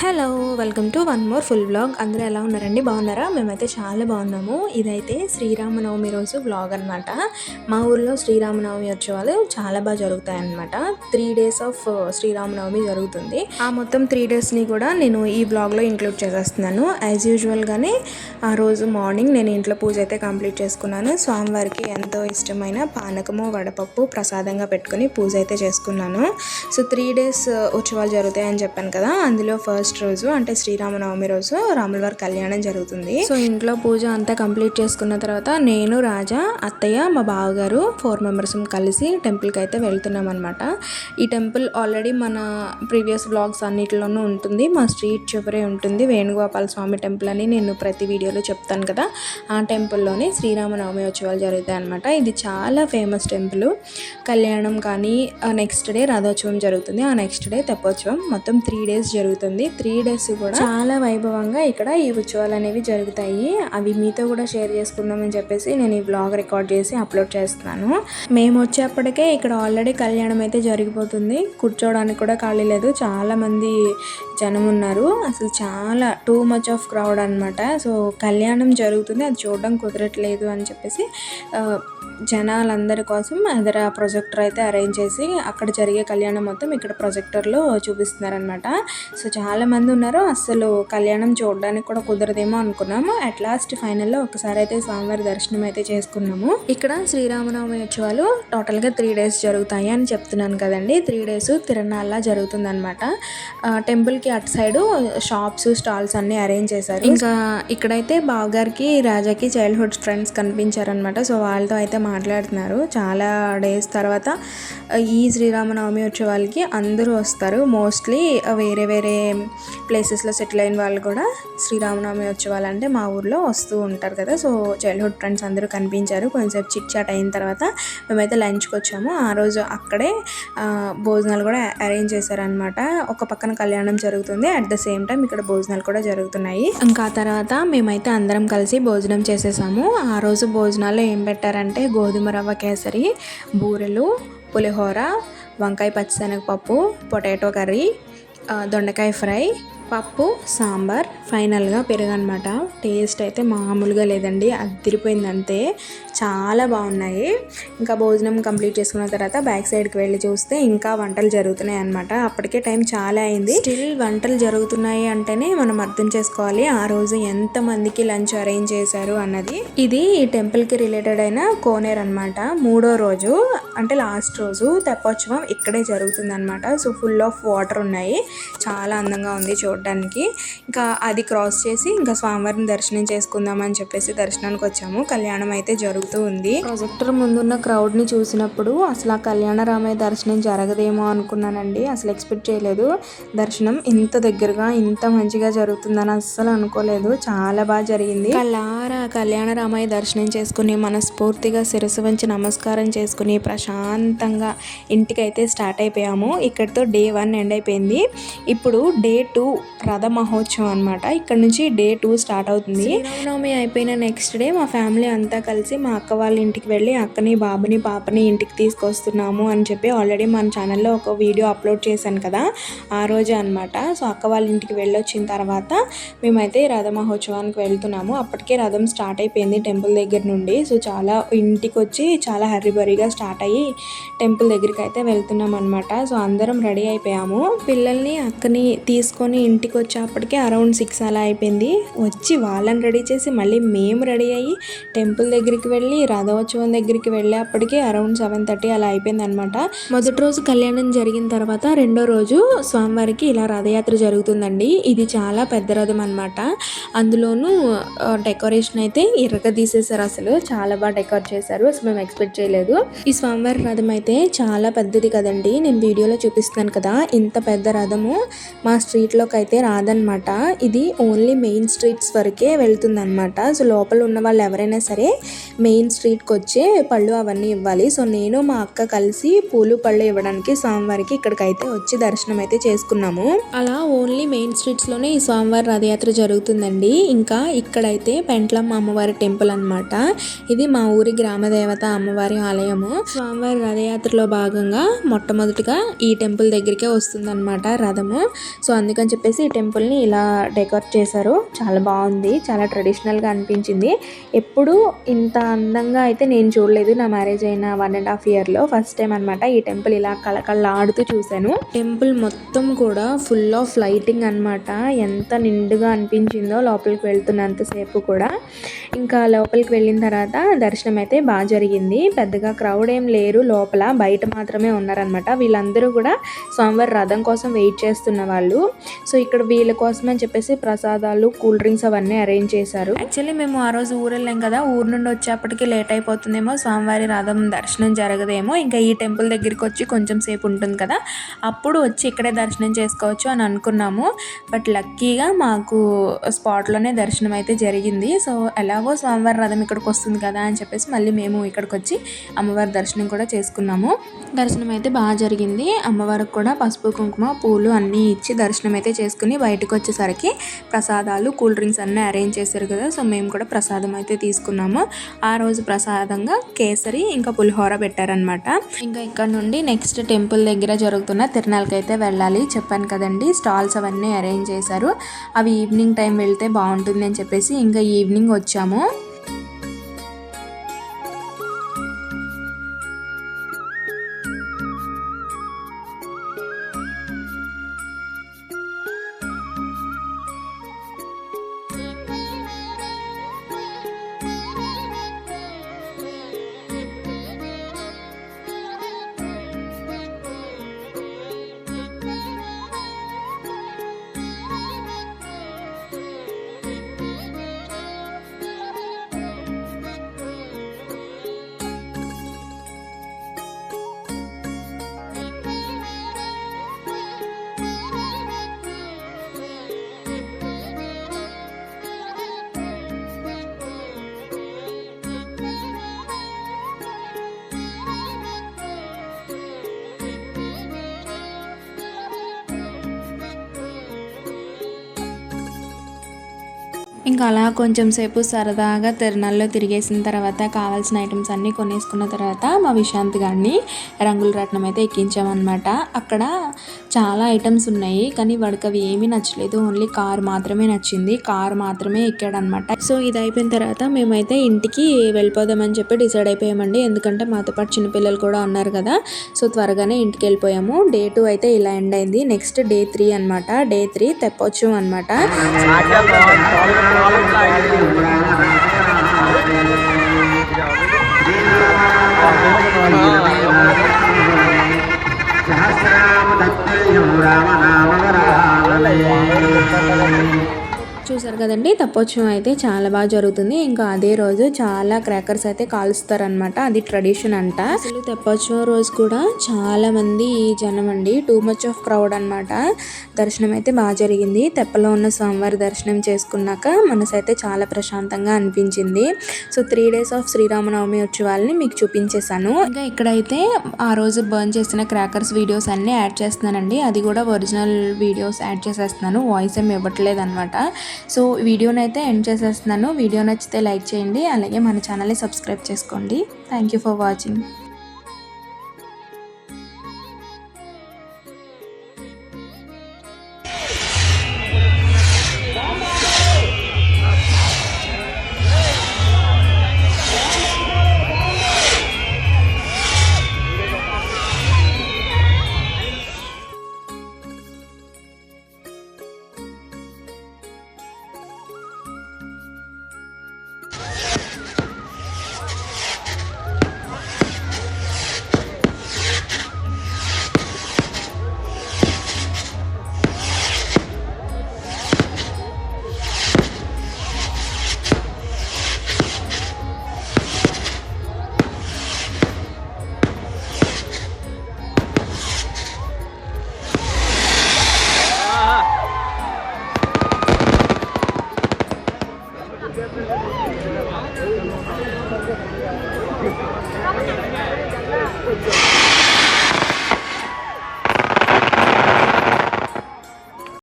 Hello welcome to one more full blog అందరూ ఎలా ఉన్నారండి? బాగున్నారా? మేమైతే చాలా బాగున్నాము. ఇదైతే శ్రీరామనవమి రోజు బ్లాగ్ అనమాట మా ఊర్లో శ్రీరామనవమి ఉత్సవాలు చాలా బాగా జరుగుతాయి అనమాట three days of uh, Sri Rama Navami జరుగుతుంది. ఆ మొత్తం త్రీ డేస్ని కూడా నేను ఈ బ్లాగ్లో ఇంక్లూడ్ చేసేస్తున్నాను. యాజ్ యూజువల్గానే ఆ రోజు మార్నింగ్ నేను ఇంట్లో పూజ అయితే కంప్లీట్ చేసుకున్నాను. స్వామివారికి ఎంతో ఇష్టమైన పానకము వడపప్పు ప్రసాదంగా పెట్టుకుని పూజ అయితే చేసుకున్నాను. సో త్రీ డేస్ ఉత్సవాలు జరుగుతాయని చెప్పాను కదా అందులో ఫస్ట్ రోజు అంటే శ్రీరామనవమి రోజు రాముల వారి కళ్యాణం జరుగుతుంది. సో ఇంట్లో పూజ అంతా కంప్లీట్ చేసుకున్న తర్వాత నేను రాజా అత్తయ్య మా బావగారు ఫోర్ మెంబర్స్ కలిసి టెంపుల్కి అయితే వెళ్తున్నాం అనమాట ఈ టెంపుల్ ఆల్రెడీ మన ప్రీవియస్ బ్లాగ్స్ అన్నిటిలోనూ ఉంటుంది. మా స్ట్రీట్ చివరే ఉంటుంది. వేణుగోపాల స్వామి టెంపుల్ అని నేను ప్రతి వీడియోలో చెప్తాను కదా. ఆ టెంపుల్లోనే శ్రీరామనవమి ఉత్సవాలు జరుగుతాయి అనమాట ఇది చాలా ఫేమస్ టెంపుల్ కళ్యాణం కానీ నెక్స్ట్ డే రథోత్సవం జరుగుతుంది. ఆ నెక్స్ట్ డే తెప్పోత్సవం. మొత్తం త్రీ డేస్ జరుగుతుంది. త్రీ డేస్ కూడా చాలా వైభవంగా ఇక్కడ ఈ ఉత్సవాలు అనేవి జరుగుతాయి. అవి మీతో కూడా షేర్ చేసుకుందామని చెప్పేసి నేను ఈ బ్లాగ్ రికార్డ్ చేసి అప్లోడ్ చేస్తున్నాను. మేము వచ్చేప్పటికే ఇక్కడ ఆల్రెడీ కళ్యాణం అయితే జరిగిపోతుంది. కూర్చోవడానికి కూడా ఖాళీ లేదు. చాలా మంది జనం ఉన్నారు. అసలు చాలా టూ మచ్ ఆఫ్ క్రౌడ్ అనమాట సో కళ్యాణం జరుగుతుంది. అది చూడడం కుదరట్లేదు అని చెప్పేసి జనాలందరి కోసం ఎదర ప్రొజెక్టర్ అయితే అరేంజ్ చేసి అక్కడ జరిగే కళ్యాణం మొత్తం ఇక్కడ ప్రొజెక్టర్లో చూపిస్తున్నారనమాట సో చాలా మంది ఉన్నారు. అసలు కళ్యాణం చూడడానికి కూడా కుదరదేమో అనుకున్నాము. అట్ లాస్ట్ ఫైనల్లో ఒకసారి అయితే స్వామివారి దర్శనం అయితే చేసుకున్నాము. ఇక్కడ శ్రీరామనవమి ఉత్సవాలు టోటల్గా త్రీ డేస్ జరుగుతాయి అని చెప్తున్నాను కదండి. త్రీ డేస్ తిరణాల్లా జరుగుతుంది అనమాట టెంపుల్కి అటు సైడు షాప్స్ స్టాల్స్ అన్ని అరేంజ్ చేశారు. ఇంకా ఇక్కడైతే బావగారికి రాజాకి చైల్డ్హుడ్ ఫ్రెండ్స్ కనిపించారనమాట సో వాళ్ళతో అయితే మాట్లాడుతున్నారు. చాలా డేస్ తర్వాత ఈ శ్రీరామనవమి ఉత్సవాలకి అందరూ వస్తారు. మోస్ట్లీ వేరే వేరే ప్లేసెస్లో సెటిల్ అయిన వాళ్ళు కూడా శ్రీరామనవమి ఉత్సవాలు అంటే మా ఊర్లో వస్తూ ఉంటారు కదా. సో చైల్డ్హుడ్ ఫ్రెండ్స్ అందరూ కనిపించారు. కొంచెంసేపు చిట్ చాట్ అయిన తర్వాత మేమైతే లంచ్కి వచ్చాము. ఆ రోజు అక్కడే భోజనాలు కూడా అరేంజ్ చేశారనమాట ఒక పక్కన కళ్యాణం జరుగుతుంది. అట్ ద సేమ్ టైం ఇక్కడ భోజనాలు కూడా జరుగుతున్నాయి. ఇంకా తర్వాత మేమైతే అందరం కలిసి భోజనం చేసేసాము. ఆ రోజు భోజనాలు ఏం పెట్టారంటే గోధుమ రవ్వ కేసరి బూరెలు పులిహోర వంకాయ పచ్చిశనగపప్పు పొటాటో కర్రీ దొండకాయ ఫ్రై పప్పు సాంబార్ ఫైనల్గా పెరుగు టేస్ట్ అయితే మామూలుగా లేదండి అదిరిపోయింది అంతే. చాలా బాగున్నాయి. ఇంకా భోజనం కంప్లీట్ చేసుకున్న తర్వాత బ్యాక్ సైడ్కి వెళ్ళి చూస్తే ఇంకా వంటలు జరుగుతున్నాయి అనమాట అప్పటికే టైం చాలా అయింది. స్టిల్ వంటలు జరుగుతున్నాయి అంటేనే మనం అర్థం చేసుకోవాలి ఆ రోజు ఎంత మందికి లంచ్ అరేంజ్ చేశారు అన్నది. ఇది ఈ టెంపుల్కి రిలేటెడ్ అయిన కోనేర్ అనమాట మూడో రోజు అంటే లాస్ట్ రోజు తెప్పోత్సవం ఇక్కడే జరుగుతుంది అనమాట సో ఫుల్ ఆఫ్ వాటర్ ఉన్నాయి. చాలా అందంగా ఉంది చూడడానికి ఇంకా అది క్రాస్ చేసి ఇంకా స్వామివారిని దర్శనం చేసుకుందామని చెప్పేసి దర్శనానికి వచ్చాము. కళ్యాణం అయితే జరుగుతూ ఉంది. ప్రొజెక్టర్ ముందున్న క్రౌడ్ని చూసినప్పుడు అసలు ఆ కళ్యాణ రామయ్య దర్శనం జరగదేమో అనుకున్నానండి. అసలు ఎక్స్పెక్ట్ చేయలేదు. దర్శనం ఇంత దగ్గరగా ఇంత మంచిగా జరుగుతుందని అస్సలు అనుకోలేదు. చాలా బాగా జరిగింది. కళ్ళారా కళ్యాణ రామయ్య దర్శనం చేసుకుని మనస్ఫూర్తిగా శిరస్సు వంచి నమస్కారం చేసుకుని ప్రశాంతంగా ఇంటికైతే స్టార్ట్ అయిపోయాము. ఇక్కడితో డే వన్ ఎండ్ అయిపోయింది. ఇప్పుడు డే టూ రథ మహోత్సవం అనమాట ఇక్కడ నుంచి డే టూ స్టార్ట్ అవుతుంది. శ్రీరామనవమి అయిపోయిన నెక్స్ట్ డే మా ఫ్యామిలీ అంతా కలిసి మా అక్క వాళ్ళ ఇంటికి వెళ్ళి అక్కని బాబుని పాపని ఇంటికి తీసుకొస్తున్నాము అని చెప్పి ఆల్రెడీ మన ఛానల్లో ఒక వీడియో అప్లోడ్ చేశాను కదా ఆ రోజే అనమాట సో అక్క వాళ్ళ ఇంటికి వెళ్ళొచ్చిన తర్వాత మేమైతే రథ మహోత్సవానికి వెళ్తున్నాము. అప్పటికే రథం స్టార్ట్ అయిపోయింది టెంపుల్ దగ్గర నుండి. సో చాలా ఇంటికి వచ్చి చాలా హర్రిబరీగా స్టార్ట్ అయ్యి టెంపుల్ దగ్గరికి అయితే వెళ్తున్నాం అనమాట సో అందరం రెడీ అయిపోయాము. పిల్లల్ని అక్కని తీసుకొని ఇంటికి వచ్చేప్పటికే అరౌండ్ సిక్స్ అలా అయిపోయింది. వచ్చి వాళ్ళని రెడీ చేసి మళ్ళీ మేము రెడీ అయ్యి టెంపుల్ దగ్గరికి వెళ్ళి రథోత్సవం దగ్గరికి వెళ్ళేప్పటికే అరౌండ్ సెవెన్ థర్టీ అలా అయిపోయింది అనమాట మొదటి రోజు కళ్యాణం జరిగిన తర్వాత రెండో రోజు స్వామివారికి ఇలా రథయాత్ర జరుగుతుందండి. ఇది చాలా పెద్ద రథం అనమాట అందులోనూ డెకరేషన్ అయితే ఇరగ తీసేశారు అసలు. చాలా బాగా డెకరేట్ చేశారు. అసలు మేము ఎక్స్పెక్ట్ చేయలేదు. ఈ స్వామివారి రథం అయితే చాలా పెద్దది కదండి. నేను వీడియోలో చూపిస్తున్నాను కదా. ఇంత పెద్ద రథము మా స్ట్రీట్లోకి అయితే రాదనమాట ఇది ఓన్లీ మెయిన్ స్ట్రీట్స్ వరకే వెళ్తుందనమాట సో లోపల ఉన్న వాళ్ళు ఎవరైనా సరే మెయిన్ స్ట్రీట్కి వచ్చే పళ్ళు అవన్నీ ఇవ్వాలి. సో నేను మా అక్క కలిసి పూలు పళ్ళు ఇవ్వడానికి స్వామివారికి ఇక్కడికైతే వచ్చి దర్శనం అయితే చేసుకున్నాము. అలా ఓన్లీ మెయిన్ స్ట్రీట్స్లోనే ఈ స్వామివారి రథయాత్ర జరుగుతుందండి. ఇంకా ఇక్కడైతే పెంట్లమ్మ అమ్మవారి టెంపుల్ అన్నమాట. ఇది మా ఊరి గ్రామదేవత అమ్మవారి ఆలయము. స్వామివారి రథయాత్రలో భాగంగా మొట్టమొదటిగా ఈ టెంపుల్ దగ్గరికే వస్తుందన్నమాట రథము. సో అందుకని చెప్పేసి ఈ టెంపుల్ని ఇలా డెకరేట్ చేశారు. చాలా బాగుంది. చాలా ట్రెడిషనల్గా అనిపించింది. ఎప్పుడు ఇంత అందంగా అయితే నేను చూడలేదు నా మ్యారేజ్ అయిన వన్ అండ్ హాఫ్ ఇయర్లో. ఫస్ట్ టైం అనమాట ఈ టెంపుల్ ఇలా కళకళలాడుతూ చూశాను. టెంపుల్ మొత్తం కూడా ఫుల్ ఆఫ్ లైటింగ్ అన్నమాట. ఎంత నిండుగా అనిపించిందో లోపలికి వెళ్తున్నంతసేపు కూడా. ఇంకా లోపలికి వెళ్ళిన తర్వాత దర్శనం అయితే బాగా జరిగింది. పెద్దగా క్రౌడ్ ఏం లేరు. లోపల బయట మాత్రమే ఉన్నారనమాట వీళ్ళందరూ కూడా స్వామివారి రథం కోసం వెయిట్ చేస్తున్న వాళ్ళు. సో ఇక్కడ వీళ్ళ కోసం అని చెప్పేసి ప్రసాదాలు కూల్ డ్రింక్స్ అవన్నీ అరేంజ్ చేశారు. యాక్చువల్లీ మేము ఆ రోజు ఊరు వెళ్ళాం కదా. ఊరు నుండి వచ్చేప్పటికి లేట్ అయిపోతుందేమో. స్వామివారి రథం దర్శనం జరగదేమో. ఇంకా ఈ టెంపుల్ దగ్గరికి వచ్చి కొంచెం సేపు ఉంటుంది కదా. అప్పుడు వచ్చి ఇక్కడే దర్శనం చేసుకోవచ్చు అని అనుకున్నాము. బట్ లక్కీగా మాకు స్పాట్లోనే దర్శనం అయితే జరిగింది. సో ఎలాగో స్వామివారి రథం ఇక్కడికి వస్తుంది కదా అని చెప్పేసి మళ్ళీ మేము ఇక్కడికి వచ్చి అమ్మవారి దర్శనం కూడా చేసుకున్నాము. దర్శనం అయితే బాగా జరిగింది. అమ్మవారికి కూడా పసుపు కుంకుమ పూలు అన్నీ ఇచ్చి దర్శనం అయితే చేసుకుని బయటకు వచ్చేసరికి ప్రసాదాలు కూల్ డ్రింక్స్ అన్నీ అరేంజ్ చేశారు కదా సో మేము కూడా ప్రసాదం అయితే తీసుకున్నాము. ఆ రోజు ప్రసాదంగా కేసరి ఇంకా పులిహోర పెట్టారనమాట ఇంకా ఇక్కడ నుండి నెక్స్ట్ టెంపుల్ దగ్గర జరుగుతున్న తిరునాళ్ళకి అయితే వెళ్ళాలి. చెప్పాను కదండి స్టాల్స్ అవన్నీ అరేంజ్ చేశారు. అవి ఈవినింగ్ టైం వెళ్తే బాగుంటుంది అని చెప్పేసి ఇంకా ఈవినింగ్ వచ్చాము. うん ఇంకా అలా కొంచెం సేపు సరదాగా తిరణాల్లో తిరిగేసిన తర్వాత కావాల్సిన ఐటమ్స్ అన్నీ కొనేసుకున్న తర్వాత మా విశాంత్ గారిని రంగుల రత్నం అయితే ఎక్కించామన్నమాట. అక్కడ చాలా ఐటమ్స్ ఉన్నాయి కానీ వాడికి అవి ఏమీ నచ్చలేదు. ఓన్లీ కార్ మాత్రమే నచ్చింది. కార్ మాత్రమే ఎక్కాడనమాట సో ఇది అయిపోయిన తర్వాత మేమైతే ఇంటికి వెళ్ళిపోదామని చెప్పి డిసైడ్ అయిపోయామండి. ఎందుకంటే మాతో పాటు చిన్నపిల్లలు కూడా ఉన్నారు కదా. సో త్వరగానే ఇంటికి వెళ్ళిపోయాము. డే టూ అయితే ఇలా ఎండ్ అయింది. నెక్స్ట్ డే త్రీ అనమాట డే త్రీ తెప్పొచ్చు అనమాట सहस्राम दत्तयो रामः చూసారు కదండి తప్పోత్సవం అయితే చాలా బాగా జరుగుతుంది. ఇంకా అదే రోజు చాలా క్రాకర్స్ అయితే కాలుస్తారనమాట అది ట్రెడిషన్ అంట. అసలు తెప్పోత్సవం రోజు కూడా చాలా మంది జనం అండి టూ మచ్ ఆఫ్ క్రౌడ్ అనమాట దర్శనం అయితే బాగా జరిగింది. తెప్పలో ఉన్న స్వామివారి దర్శనం చేసుకున్నాక మనసు అయితే చాలా ప్రశాంతంగా అనిపించింది. So three days of Sriramanavami ఉత్సవాలని మీకు చూపించేశాను. ఇంకా ఇక్కడైతే ఆ రోజు బర్న్ చేసిన క్రాకర్స్ వీడియోస్ అన్ని యాడ్ చేస్తున్నానండి. అది కూడా ఒరిజినల్ వీడియోస్ యాడ్ చేసేస్తున్నాను. వాయిస్ ఏమి ఇవ్వట్లేదు అనమాట సో వీడియోని అయితే ఎండ్ చేసేస్తున్నాను. వీడియో నచ్చితే లైక్ చేయండి. అలాగే మన ఛానల్ని సబ్స్క్రైబ్ చేసుకోండి. Thank you for watching